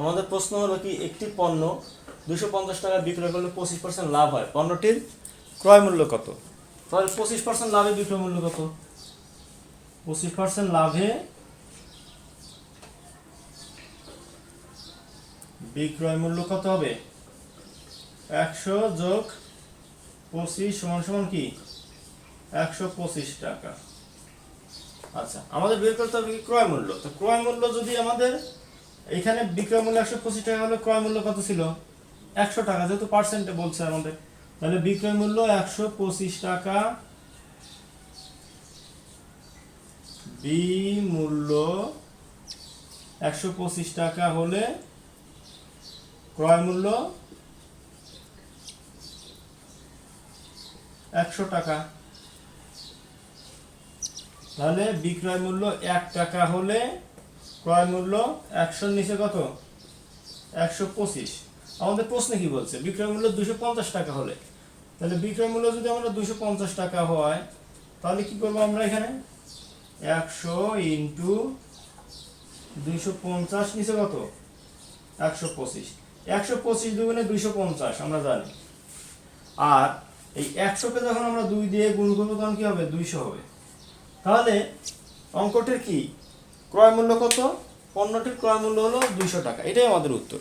আমাদের প্রশ্ন হলো কি, একটি পণ্য দুশো টাকা বিক্রয় করলে পঁচিশ পার্সেন্ট লাভ হয়। পণ্যটির ক্রয় মূল্য কত? তাহলে পঁচিশ পার্সেন্ট লাভে বিক্রয় মূল্য কত? পঁচিশ পার্সেন্ট লাভে বিক্রয় মূল্য কত হবে? একশো যোগ পঁচিশ সমান সমান কি? একশো পঁচিশ টাকা। আচ্ছা আমাদের বের করতে হবে কি ক্রয় মূল্য? তো ক্রয় মূল্য যদি আমাদের এখানে বিক্রয় মূল্য একশো পঁচিশ টাকা হলে ক্রয় মূল্য কত ছিল? একশো টাকা, যেহেতু পার্সেন্টে বলছে আমাদের। তাহলে বিক্রয় মূল্য একশো পঁচিশ টাকা। বি মূল্য একশো পঁচিশ টাকা হলে ক্রয় মূল্য একশো টাকা। তাহলে বিক্রয় মূল্য এক টাকা হলে ক্রয় মূল্য একশোর নিচে কত? একশো পঁচিশ। আমাদের প্রশ্নে কি বলছে? বিক্রয় মূল্য দুশো পঞ্চাশ টাকা হলে। তাহলে বিক্রয় মূল্য যদি আমরা দুশো পঞ্চাশ টাকা হয়, তাহলে কি করব আমরা এখানে? একশো ইন্টু দুইশো পঞ্চাশ নিচে কত? একশো পঁচিশ। একশো পঁচিশ দুগুণে দুইশো পঞ্চাশ, আমরা জানি। আর এই একশোকে যখন আমরা দুই দিয়ে গুণ করব, তখন কি হবে? দুইশো হবে। তাহলে অঙ্কটির কি? ক্রয় মূল্য কত? পণ্যটির ক্রয় মূল্য হলো দুইশো টাকা। এটাই আমাদের উত্তর।